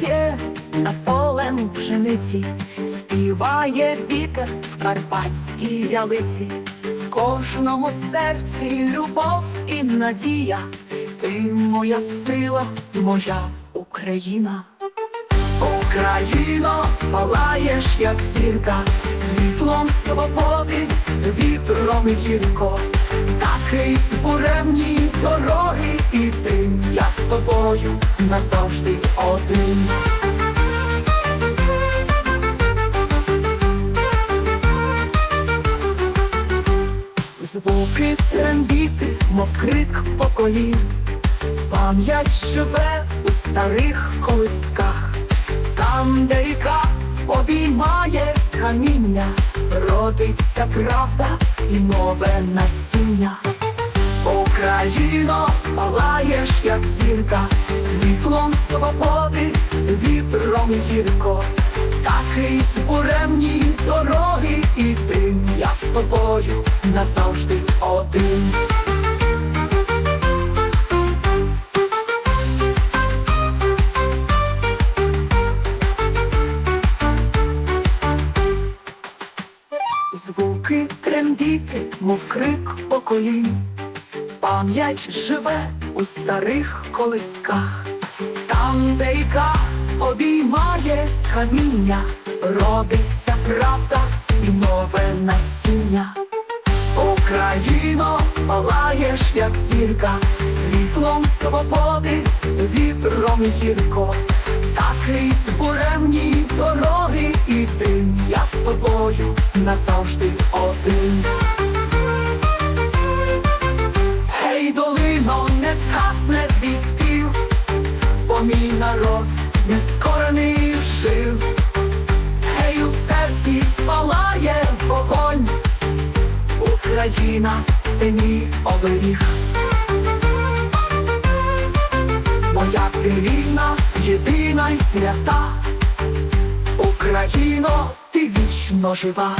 є над полем пшениці, співає вітер в карпатській ялиці, в кожному серці любов і надія, ти моя сила, моя Україна. Україно, палаєш, як зірка, світлом свободи, вітром гірко, такий збуремні дороги тобою назавжди один. Звуки трембіти, мов крик поколін, пам'ять живе у старих колисках, там, де ріка обіймає каміння, родиться правда і нове насіння. Україно, палаєш, як зірка, світлом свободи, вітром гірко, такий збуремні дороги і ти, я з тобою назавжди один. Звуки трембіти, мов крик поколінь, пам'ять живе у старих колисках, там, де ріка обіймає каміння, родиться правда і нове насіння. Україно, палаєш, як зірка, світлом свободи, вітром гірко, такий збуремні дороги і ти, я з тобою назавжди один. Мій народ нескорений жив. Гей, у серці палає вогонь, Україна це мій оберіг. Моя ти єдина й свята, Україно, ти вічно жива.